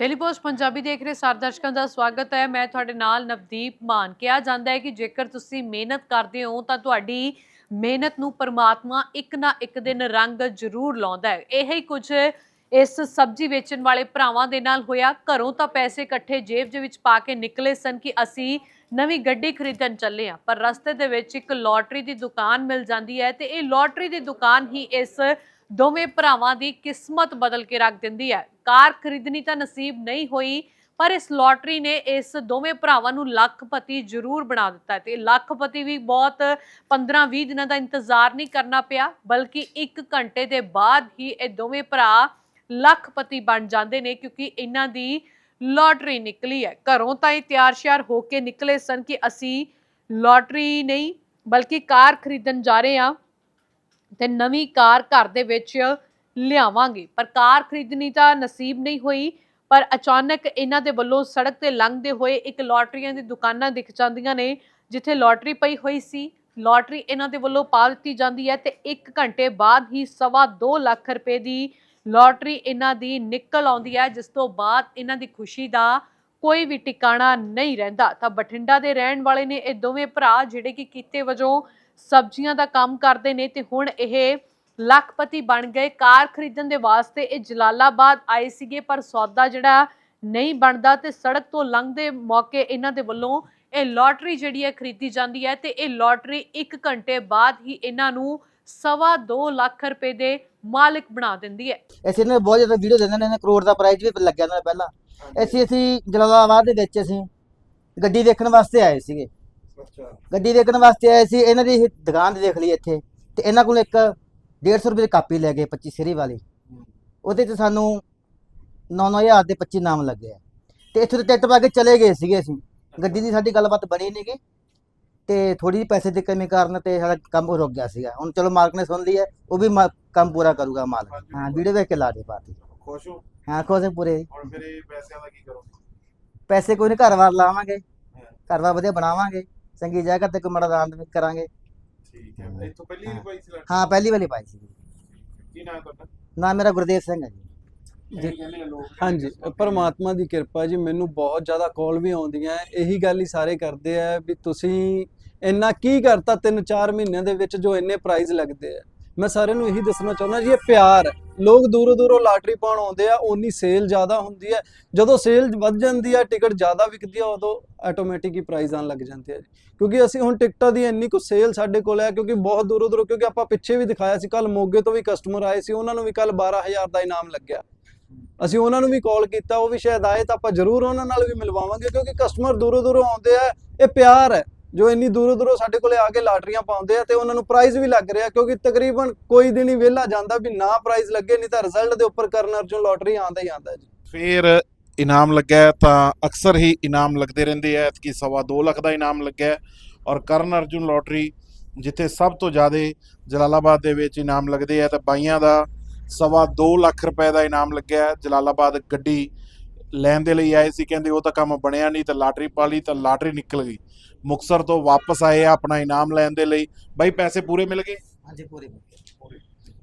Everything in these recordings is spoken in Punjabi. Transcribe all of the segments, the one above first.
ਟੈਲੀਪੋਸਟ ਪੰਜਾਬੀ ਦੇਖ ਰਹੇ ਸਾਰੇ ਦਰਸ਼ਕਾਂ ਦਾ ਸਵਾਗਤ ਹੈ। ਮੈਂ ਤੁਹਾਡੇ ਨਾਲ ਨਵਦੀਪ ਮਾਨ। ਕਿਹਾ ਜਾਂਦਾ ਹੈ ਕਿ ਜੇਕਰ ਤੁਸੀਂ ਮਿਹਨਤ ਕਰਦੇ ਹੋ ਤਾਂ ਤੁਹਾਡੀ ਮਿਹਨਤ ਨੂੰ ਪਰਮਾਤਮਾ ਇੱਕ ਨਾ ਇੱਕ ਦਿਨ ਰੰਗ ਜ਼ਰੂਰ ਲਾਉਂਦਾ ਹੈ। ਇਹ ਹੀ ਕੁਝ ਇਸ ਸਬਜ਼ੀ ਵੇਚਣ ਵਾਲੇ ਭਰਾਵਾਂ ਦੇ ਨਾਲ ਹੋਇਆ। ਘਰੋਂ ਤਾਂ ਪੈਸੇ ਇਕੱਠੇ ਜੇਬ ਦੇ ਵਿੱਚ ਪਾ ਕੇ ਨਿਕਲੇ ਸਨ ਕਿ ਅਸੀਂ ਨਵੀਂ ਗੱਡੀ ਖਰੀਦਣ ਚੱਲੇ ਹਾਂ। ਪਰ ਰਸਤੇ ਦੇ ਵਿੱਚ ਇੱਕ ਲੋਟਰੀ ਦੀ ਦੁਕਾਨ ਮਿਲ ਜਾਂਦੀ ਹੈ ਤੇ ਇਹ ਲੋਟਰੀ ਦੀ ਦੁਕਾਨ ਹੀ ਇਸ ਦੋਵੇਂ ਭਰਾਵਾਂ ਦੀ ਕਿਸਮਤ ਬਦਲ ਕੇ ਰੱਖ ਦਿੰਦੀ ਹੈ। ਕਾਰ ਖਰੀਦਣੀ ਤਾਂ ਨਸੀਬ ਨਹੀਂ ਹੋਈ, ਪਰ ਇਸ ਲੋਟਰੀ ਨੇ ਇਸ ਦੋਵੇਂ ਭਰਾਵਾਂ ਨੂੰ ਲੱਖਪਤੀ ਜ਼ਰੂਰ ਬਣਾ ਦਿੱਤਾ ਤੇ ਲੱਖਪਤੀ ਵੀ ਬਹੁਤ 15-20 ਦਿਨਾਂ ਦਾ ਇੰਤਜ਼ਾਰ ਨਹੀਂ ਕਰਨਾ ਪਿਆ, ਬਲਕਿ 1 ਘੰਟੇ ਦੇ ਬਾਅਦ ਹੀ ਇਹ ਦੋਵੇਂ ਭਰਾ ਲੱਖਪਤੀ ਬਣ ਜਾਂਦੇ ਨੇ, ਕਿਉਂਕਿ ਇਹਨਾਂ ਦੀ ਲੋਟਰੀ ਨਿਕਲੀ ਹੈ। ਘਰੋਂ ਤਾਂ ਇਹ ਤਿਆਰ ਸ਼ਿਆਰ ਹੋ ਕੇ ਨਿਕਲੇ ਸਨ ਕਿ ਅਸੀਂ ਲੋਟਰੀ ਨਹੀਂ, ਬਲਕਿ ਕਾਰ ਖਰੀਦਣ ਜਾ ਰਹੇ ਹਾਂ। ਤੇ ਨਵੀਂ ਕਾਰ ਘਰ ਦੇ ਵਿੱਚ ਲਿਆਵਾਂਗੇ। ਪਰ ਕਾਰ ਖਰੀਦਣੀ ਤਾਂ ਨਸੀਬ ਨਹੀਂ ਹੋਈ, ਪਰ ਅਚਾਨਕ ਇਹਨਾਂ ਦੇ ਵੱਲੋਂ ਸੜਕ ਤੇ ਲੰਘਦੇ ਹੋਏ ਇੱਕ ਲੋਟਰੀਆਂ ਦੀ ਦੁਕਾਨਾਂ ਦਿਖ ਜਾਂਦੀਆਂ ਨੇ, ਜਿੱਥੇ ਲੋਟਰੀ ਪਈ ਹੋਈ ਸੀ। ਲੋਟਰੀ ਇਹਨਾਂ ਦੇ ਵੱਲੋਂ ਪਾ ਦਿੱਤੀ ਜਾਂਦੀ ਹੈ ਤੇ 1 ਘੰਟੇ ਬਾਅਦ ਹੀ ਸਵਾ 2 ਲੱਖ ਰੁਪਏ ਦੀ ਲੋਟਰੀ ਇਹਨਾਂ ਦੀ ਨਿਕਲ ਆਉਂਦੀ ਹੈ, ਜਿਸ ਤੋਂ ਬਾਅਦ ਇਹਨਾਂ ਦੀ ਖੁਸ਼ੀ ਦਾ ਕੋਈ ਵੀ ਟਿਕਾਣਾ ਨਹੀਂ ਰਹਿੰਦਾ। ਤਾਂ ਬਠਿੰਡਾ ਦੇ ਰਹਿਣ ਵਾਲੇ ਨੇ ਇਹ ਦੋਵੇਂ ਭਰਾ ਜਿਹੜੇ ਕਿ ਕੀਤੇ ਵਜੋਂ ਸਬਜ਼ੀਆਂ ਦਾ ਕੰਮ ਕਰਦੇ ਨੇ ਤੇ ਹੁਣ ਇਹ ਲੱਖਪਤੀ ਬਣ ਗਏ। ਕਾਰ ਖਰੀਦਣ ਦੇ ਵਾਸਤੇ ਇਹ ਜਲਾਲਾਬਾਦ ਆਏ ਸੀਗੇ ਪਰ ਸੌਦਾ ਜਿਹੜਾ ਨਹੀਂ ਬਣਦਾ ਤੇ ਸੜਕ ਤੋਂ ਲੰਘਦੇ ਮੌਕੇ ਇਹਨਾਂ ਦੇ ਵੱਲੋਂ ਇਹ ਲੋਟਰੀ ਜਿਹੜੀ ਹੈ ਖਰੀਦੀ ਜਾਂਦੀ ਹੈ ਤੇ ਇਹ ਲੋਟਰੀ 1 ਘੰਟੇ ਬਾਅਦ ਹੀ ਇਹਨਾਂ ਨੂੰ ਸਵਾ 2 ਲੱਖ ਰੁਪਏ ਦੇ ਮਾਲਕ ਬਣਾ ਦਿੰਦੀ ਹੈ। ਅਸੀਂ ਨੇ ਬਹੁਤ ਜ਼ਿਆਦਾ ਵੀਡੀਓ ਦਿੰਦੇ ਨੇ ਇਹਨੇ ਕਰੋੜ ਦਾ ਪ੍ਰਾਈਜ਼ ਵੀ ਲੱਗਿਆ ਨਾ ਪਹਿਲਾਂ। ਅਸੀਂ ਅਸੀਂ ਜਲਾਲਾਬਾਦ ਦੇ ਵਿੱਚ ਅਸੀਂ ਗੱਡੀ ਦੇਖਣ ਵਾਸਤੇ ਆਏ ਸੀਗੇ। ਅੱਛਾ। ਗੱਡੀ ਦੇਖਣ ਵਾਸਤੇ ਆਏ ਸੀ ਇਹਨਾਂ ਦੀ ਦੁਕਾਨ ਦੇਖ ਲਈ ਇੱਥੇ ਤੇ ਇਹਨਾਂ ਕੋਲ ਇੱਕ 150 ਰੁਪਏ ਦੀ ਕਾਪੀ ਲੈ ਗਏ 25 ਸਿਰੀ ਵਾਲੀ। ਉਹਦੇ 'ਚ ਸਾਨੂੰ 9-9000 ਦੇ 25 ਨਾਮ ਲੱਗੇ ਆ। ਤੇ ਇੱਥੇ ਤੋਂ ਟਿਕਟ ਪਾ ਕੇ ਚਲੇ ਗਏ ਸੀਗੇ ਅਸੀਂ। ਗੱਡੀ ਦੀ ਸਾਡੀ ਗੱਲਬਾਤ ਬਣੀ ਨਹੀਂ ਗੀ। ਤੇ ਥੋੜੀ ਜਿਹੀ ਪੈਸੇ ਦੀ ਕਮੀ ਕਾਰਨ ਤੇ ਸਾਡਾ ਕੰਮ ਰੁਕ ਗਿਆ ਸੀਗਾ। ਹੁਣ ਚਲੋ ਮਾਲਕ ਨੇ ਸੁਣ ਲਈ ਹੈ ਉਹ ਵੀ ਕੰਮ ਪੂਰਾ ਕਰੂਗਾ ਮਾਲਕ। ਹਾਂ ਵੀਡੀਓ ਵੇਖ ਕੇ ਲਾ ਦੇ ਪਾਤੀ ਖੁਸ਼ ਹੋ? ਹਾਂ ਖੁਸ਼ ਪੂਰੇ। ਹੁਣ ਫਿਰ ਪੈਸਿਆਂ ਦਾ ਕੀ ਕਰੋਗੇ? ਪੈਸੇ ਕੋਈ ਨਹੀਂ ਘਰ ਵਾਰ ਲਾਵਾਂਗੇ। ਘਰ ਵਾਰ ਵਧੀਆ ਬਣਾਵਾਂਗੇ। ਚੰਗੀ ਜਗ੍ਹਾ ਤੇ ਕਮੜਾ ਦਾਨ ਵੀ ਕਰਾਂਗੇ। ਠੀਕ ਹੈ ਇੱਥੋਂ ਪਹਿਲੀ ਵਾਰੀ ਪਾਈ ਸੀ ਲੜ ਹਾਂ ਪਹਿਲੀ ਵਾਲੀ ਪਾਈ ਸੀ ਕੀ ਨਾਮ ਹੈ ਤੁਹਾਡਾ? ਨਾਮ ਮੇਰਾ ਗੁਰਦੇਵ ਸਿੰਘ ਹੈ ਜੀ। ਜੀ। ਕਹਿੰਦੇ ਆ ਲੋਕ ਹਾਂਜੀ ਪਰਮਾਤਮਾ ਦੀ ਕਿਰਪਾ ਜੀ ਮੈਨੂੰ ਬਹੁਤ ਜ਼ਿਆਦਾ ਕਾਲ ਵੀ ਆਉਂਦੀਆਂ। ਹੈ। ਇਹੀ ਗੱਲ ਹੀ ਸਾਰੇ ਕਰਦੇ ਆ ਵੀ ਤੁਸੀਂ ਇੰਨਾ ਕੀ ਕਰਤਾ 3-4 ਮਹੀਨਿਆਂ ਦੇ ਵਿੱਚ ਜੋ ਇੰਨੇ ਪ੍ਰਾਈਜ਼ ਲੱਗਦੇ ਆ। ਮੈਂ ਸਾਰਿਆਂ ਨੂੰ ਇਹੀ ਦੱਸਣਾ ਚਾਹੁੰਦਾ ਜੀ, ਇਹ ਪਿਆਰ ਹੈ। ਲੋਕ ਦੂਰੋਂ ਦੂਰੋਂ ਲਾਟਰੀ ਪਾਉਣ ਆਉਂਦੇ ਆ, ਓਨੀ ਸੇਲ ਜ਼ਿਆਦਾ ਹੁੰਦੀ ਹੈ। ਜਦੋਂ ਸੇਲ ਵੱਧ ਜਾਂਦੀ ਹੈ ਟਿਕਟ ਜ਼ਿਆਦਾ ਵਿਕਦੀ ਆ, ਉਦੋਂ ਆਟੋਮੈਟਿਕ ਹੀ ਪ੍ਰਾਈਜ਼ ਆਉਣ ਲੱਗ ਜਾਂਦੇ ਆ ਜੀ। ਕਿਉਂਕਿ ਅਸੀਂ ਹੁਣ ਟਿਕਟਾਂ ਦੀ ਇੰਨੀ ਕੁ ਸੇਲ ਸਾਡੇ ਕੋਲ ਹੈ ਕਿਉਂਕਿ ਬਹੁਤ ਦੂਰੋਂ ਦੂਰੋਂ, ਕਿਉਂਕਿ ਆਪਾਂ ਪਿੱਛੇ ਵੀ ਦਿਖਾਇਆ ਸੀ ਕੱਲ ਮੋਗੇ ਤੋਂ ਵੀ ਕਸਟਮਰ ਆਏ ਸੀ, ਉਹਨਾਂ ਨੂੰ ਵੀ ਕੱਲ 12000 ਦਾ ਇਨਾਮ ਲੱਗਿਆ। ਅਸੀਂ ਉਹਨਾਂ ਨੂੰ ਵੀ ਕਾਲ ਕੀਤਾ, ਉਹ ਵੀ ਸ਼ਾਇਦ ਆਏ ਤਾਂ ਆਪਾਂ ਜ਼ਰੂਰ ਉਹਨਾਂ ਨਾਲ ਵੀ ਮਿਲਵਾਵਾਂਗੇ, ਕਿਉਂਕਿ ਕਸਟਮਰ ਦੂਰੋਂ ਦੂਰੋਂ ਆਉਂਦੇ ਆ, ਇਹ ਪਿਆਰ ਹੈ। ਜੋ ਇੰਨੀ ਦੂਰੋਂ ਦੂਰੋਂ ਸਾਡੇ ਕੋਲੇ ਆ ਕੇ ਲਾਟਰੀਆਂ ਪਾਉਂਦੇ ਆ ਤੇ ਉਹਨਾਂ ਨੂੰ ਪ੍ਰਾਈਜ਼ ਵੀ ਲੱਗ ਰਿਹਾ ਕਿਉਂਕਿ ਤਕਰੀਬਨ ਕੋਈ ਦਿਨ ਹੀ ਵਿਹਲਾ ਜਾਂਦਾ ਵੀ ਨਾ ਪ੍ਰਾਈਜ਼ ਲੱਗੇ, ਨਹੀਂ ਤਾਂ ਰਿਜ਼ਲਟ ਦੇ ਉੱਪਰ ਕਰਨ ਅਰਜੁਨ ਲਾਟਰੀ ਆਉਂਦਾ ਹੀ ਆਉਂਦਾ ਜੀ। ਫਿਰ ਇਨਾਮ ਲੱਗਿਆ ਤਾਂ ਅਕਸਰ ਹੀ ਇਨਾਮ ਲੱਗਦੇ ਰਹਿੰਦੇ ਆ ਕਿ ਸਵਾ 2 ਲੱਖ ਦਾ ਇਨਾਮ ਲੱਗਿਆ ਔਰ ਕਰਨ ਅਰਜੁਨ ਲੋਟਰੀ ਜਿੱਥੇ ਸਭ ਤੋਂ ਜ਼ਿਆਦਾ ਜਲਾਲਾਬਾਦ ਦੇ ਵਿੱਚ ਇਨਾਮ ਲੱਗਦੇ ਆ ਤਾਂ ਬਾਈਆਂ ਦਾ ਸਵਾ 2 ਲੱਖ ਰੁਪਏ ਦਾ ਇਨਾਮ ਲੱਗਿਆ ਜਲਾਲਾਬਾਦ ਗੱਡੀ ਲੈਣ ਦੇ ਲਈ ਆਏ ਸੀ ਕਹਿੰਦੇ ਉਹ ਤਾਂ ਕੰਮ ਬਣਿਆ ਨਹੀਂ ਤਾਂ ਲਾਟਰੀ ਪਾ ਲਈ ਤਾਂ ਲਾਟਰੀ ਨਿਕਲ ਗਈ। ਮੁਕਸਰ ਤੋਂ ਵਾਪਸ ਆਏ ਆ ਆਪਣਾ ਇਨਾਮ ਲੈਣ ਦੇ ਲਈ। ਬਾਈ ਪੈਸੇ ਪੂਰੇ ਮਿਲ ਗਏ? ਹਾਂਜੀ ਪੂਰੇ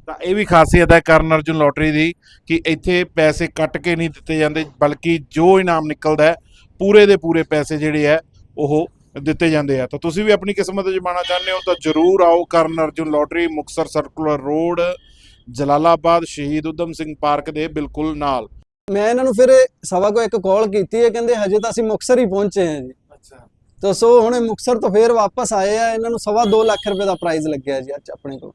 ਤਾਂ ਇਹ ਵੀ ਖਾਸੀਅਤ ਹੈ ਕਰਨ ਅਰਜੁਨ ਲੋਟਰੀ ਦੀ ਕਿ ਇੱਥੇ ਪੈਸੇ ਕੱਟ ਕੇ ਨਹੀਂ ਦਿੱਤੇ ਜਾਂਦੇ ਬਲਕਿ ਜੋ ਇਨਾਮ ਨਿਕਲਦਾ ਹੈ ਪੂਰੇ ਦੇ ਪੂਰੇ ਪੈਸੇ ਜਿਹੜੇ ਹੈ ਉਹ ਦਿੱਤੇ ਜਾਂਦੇ ਆ। ਤਾਂ ਤੁਸੀਂ ਵੀ ਆਪਣੀ ਕਿਸਮਤ ਜਮਾਣਾ ਚਾਹੁੰਦੇ ਹੋ ਤਾਂ ਜਰੂਰ ਆਓ Karan Arjun lottery Muktsar circular road Jalalabad Shaheed Udham Singh park ਦੇ ਬਿਲਕੁਲ ਨਾਲ। ਮੈਂ ਇਹਨਾਂ ਨੂੰ ਫਿਰ ਸਵਾ ਕੋ ਇੱਕ ਕਾਲ ਕੀਤੀ ਹੈ ਕਹਿੰਦੇ ਹਜੇ ਤਾਂ ਅਸੀਂ ਮੁਕਸਰ ਹੀ ਪਹੁੰਚੇ ਹਾਂ ਜੀ। ਅੱਛਾ। ਤਾਂ ਸੋ ਹੁਣ ਮੁਕਸਰ ਤੋਂ ਫੇਰ ਵਾਪਸ ਆਏ ਆ ਇਹਨਾਂ ਨੂੰ ਸਵਾ 2 ਲੱਖ ਰੁਪਏ ਦਾ ਪ੍ਰਾਈਜ਼ ਲੱਗਿਆ ਜੀ ਅੱਜ ਆਪਣੇ ਕੋਲ।